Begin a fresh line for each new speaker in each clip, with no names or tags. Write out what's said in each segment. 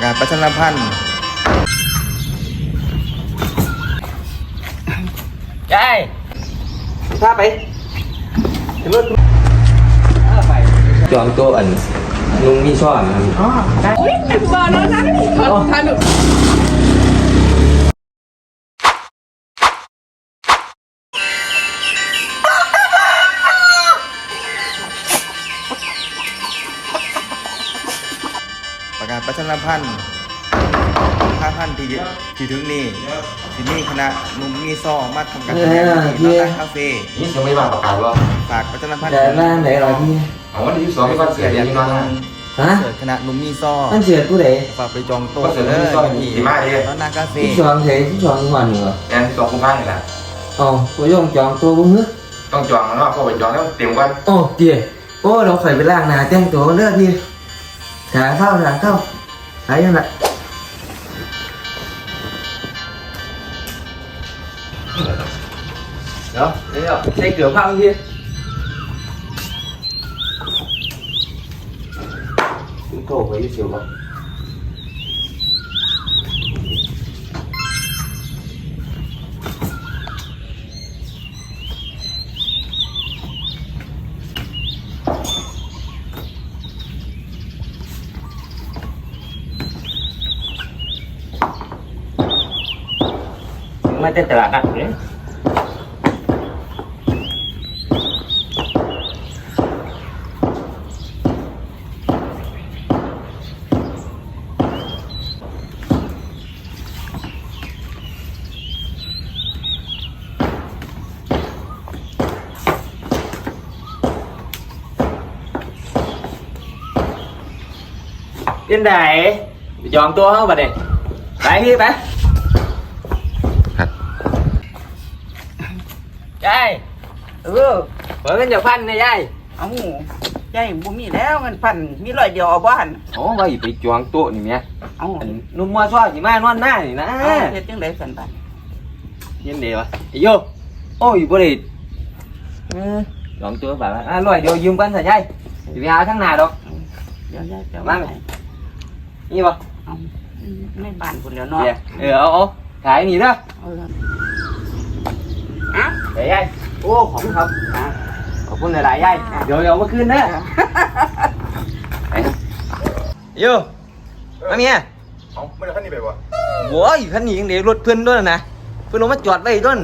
ประกาศประชาสัมพันธ์
ยายพาไปเห็นรถพาไป
จองตัวอันลุงมีช่อนครับ
อ๋อได้อุ้ยบอลแล้วนะทานหนู
ประกาศประชาสัมพันธ์ห้าพันที่ยึดที่ถึงนี่ที่นี่คณะหนุ่มมีซ่อมาทำการแสดงที่ร้านคาเฟ่
นี่ยังไม่มาประกาศว่า
ฝากประชาสัมพันธ์
แต่บ้านไหนเหรอพี่
เอาวันที่สองมีคอนเสิร์ตยังมา
ฮะ
เกิดคณะหนุ่มมีซ่อ
มันเสียผู้ใด
ฝากไปจองโต๊ะ
คอนเสิร์ต
เล
มี
ย
ซ่อ
ที่
สีมาเอง
ร้านนาคาเฟ่
ที่สองเสียที่สองวันเหรอ
แอนที่สองคุ้มค่าเลยนะ
อ๋อกูย่องจองตัวบุ้งฮึ
ต้องจองแล้วเนาะพอไปจองแล้วเตรียมกัน
โอ้เตี๋ยโอ้เราเคยไปล้างหน้าแต่งตัวกันเด้อพี่หาเข้าหาเข้า หายังไงเดี๋ยวเดี๋ยวใมา
เต้นตลาดนัดเลยเป็นไหนยอมตัวเข้ามาเด็ไปพี่ไป ยายเออเปิดเงินจากพันนะยาย
เอายายบ่มีแล้วเงินพันมีร้อยเดียวเอาบ้าน
โอ้ว่าไปจองโต๊ะนี่แม่
เอา
อันนุ่มมัวซ้อสิมานอนหน้านี่นะ
เอาเฮ็ดจังได๋สันบัด
เย็นเดียวไอ้โยโอ้ยบ่ได้เออจองตัวแบบว่าอะร้อยเดียวยืมกันเถอะยายสิไปหาข้างหน้าดอก
เดี๋ยวยายจะ
มาไหมนี่บ่
เอาในบ้านพุ่นแล้วเนาะ
เดี๋ยวเออเอาเอาขายนี่เด้อ
เอาอะ
เดี๋ยวยายโอ้ขอบคุณครับอะขอบคุณหลายๆยายเดี๋ยวเดี๋ยวเอามาคืนเด้อไปโยมาเมีย
เอาไม่ได้ขั้นนี้ไปวะ
โว้ยคันนี้ยังเดี๋ยวรถเพื่อนด้วยนะเพื่อนลงมาจอดไว้ต้น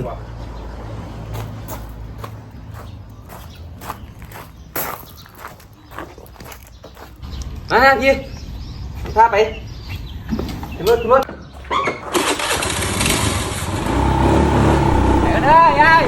มาพี่พาไปขึ้นรถขึ้นรถ ไปกันได้ยาย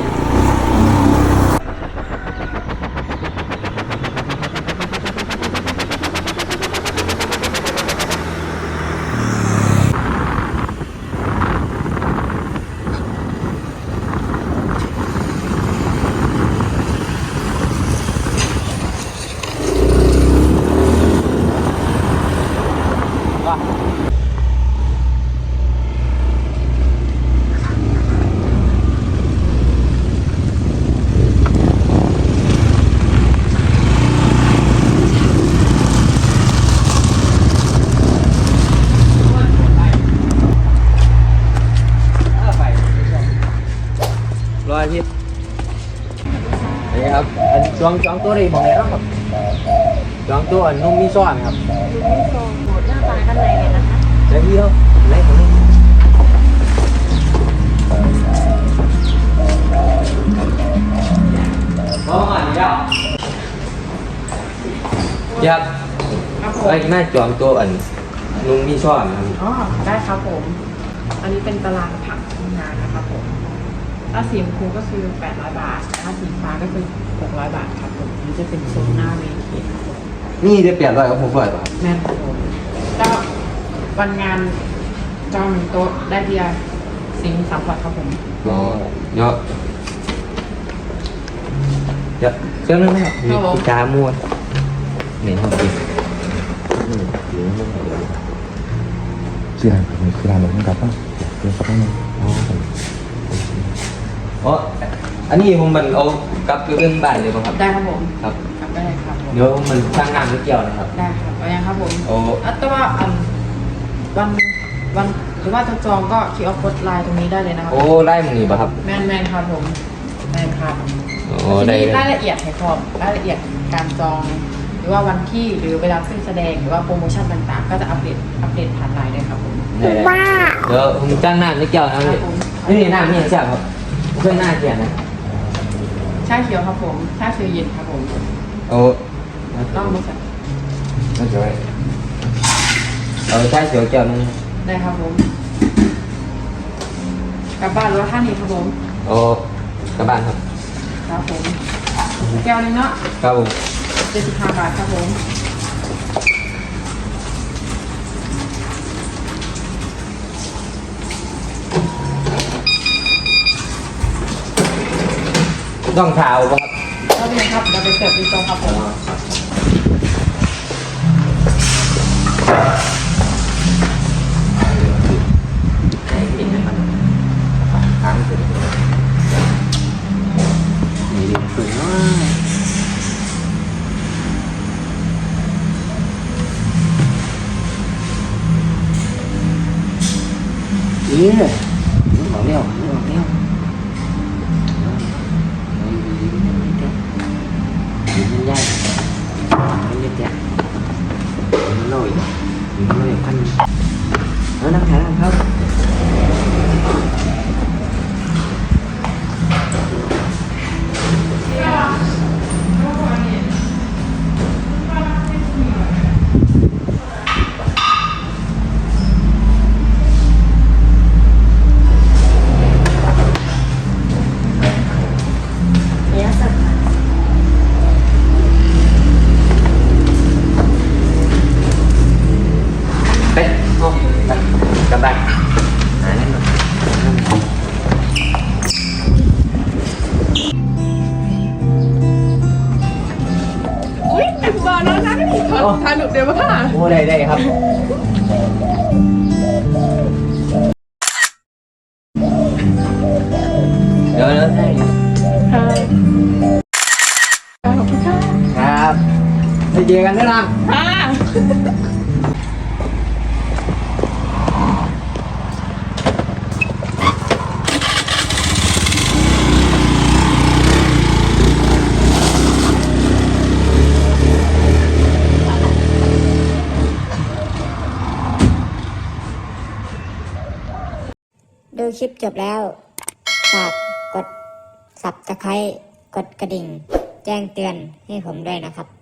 รอพี่นี่ครับอัน จองจองตัวได้บอกแล้วครับจองตัวนุ่มมีซ้อนครับ
หมดหน้าตาข้างในเลยนะคะ
แล้วพี่เขาไล่ผมนี่มองอ่านยากยับ
ครับผ
ไอ้แมหน้าจองตัวอันนุ่มมีซ้อนครับ
อ๋อได้ครับผม อันนี้เป็นตารางผักทำงานนะครับผม ถ้าสีชมพูก็คือ 800 บาท ถ้าสีฟ้าก็คือ 600 บาทครับผมนี่จะเป็นโซนหน้าเวทีครับผม
นี่จะเปลี่ยนร้อยกับผมเปิดป่ะ
แม่นครับผมก็วันงานจองหนึ่งโต๊ะได้เบียร์สิงห์สามขวดครับผม
อ๋อเยอะเยอะเครื่องนึงนะครับมีกุญแจม้วนเหม็นครับพี่
ชื่ออะไรคือร้านหลวงกับป่ะเดี๋ยวสักนิ ด
อ๋ออันนี้ผมมันเอากลับไปเรื่องบ้านเลยป่ะครับ
ได้ครับผม
ครับ
กลับได้ครับผม
เดี๋ยวมันสร้างงานไม่เกี่ยวนะครับ
ได้ครับเอายังครับผม
โอ้
อัตว่าอันวันวันหรือว่าจะจองก็คิวเอาโค้ดไลน์ตรงนี้ได้เลยนะครับ
โอ้ไล่มึงนี่ป่ะครับ
แมนแมนครับผมแมนครับ
โอ้
จะ
ได้
มีรายละเอียดให้พร้อมรายละเอียดการจอง หรือว่าวันที่หรือเวลาขึ้นแสดงหรือว่าโปรโมชั่นต่างๆ ก็จะอัปเดตอัปเดตผ่านไลน์ได้ครับผม
ได้ได้เดี๋ยวผมจ้างหน้าไม่เกี่ยวนะครับพี่นี่นี่หน้าไม่เกี่ยวครับ เพื่อนหน้าเกี่ยวนะ
ชาเขียวครับผม ชาเขียวเย็นครับผม
โอ้
ต้องมาใส่
ไม่เกี่ยวเลยเอาใช้เสียวเกี่ยวนึง
ได้ครับผม กลับบ้านหรือว่าท่านี้ครับผม
โอ้กลับบ้านครับ
ครับผม แก้วหนึงเนาะ
ครับผม
เจ็ดสิบห้าบาทครับผม
ต้องเท้าป่ะครับ
แล้วเป็นไงครับเดี๋ยวไปเสิร์ฟที่โต๊ะครับผม
ถามถึงนี่ดีสุดว่าเอ๊ะนึกออกแล้วนึกออกแล้ว มันน้อยมันน้อย โอ้ได้ได้ครับเดี๋ยวเดี๋ยวให้
ขอบคุณค่ะ
ครับไปเจอกันได้ล่ะ
ค่ะ
คลิปจบแล้ว ฝากกด subscribe กดกระดิ่ง แจ้งเตือนให้ผมด้วยนะครับ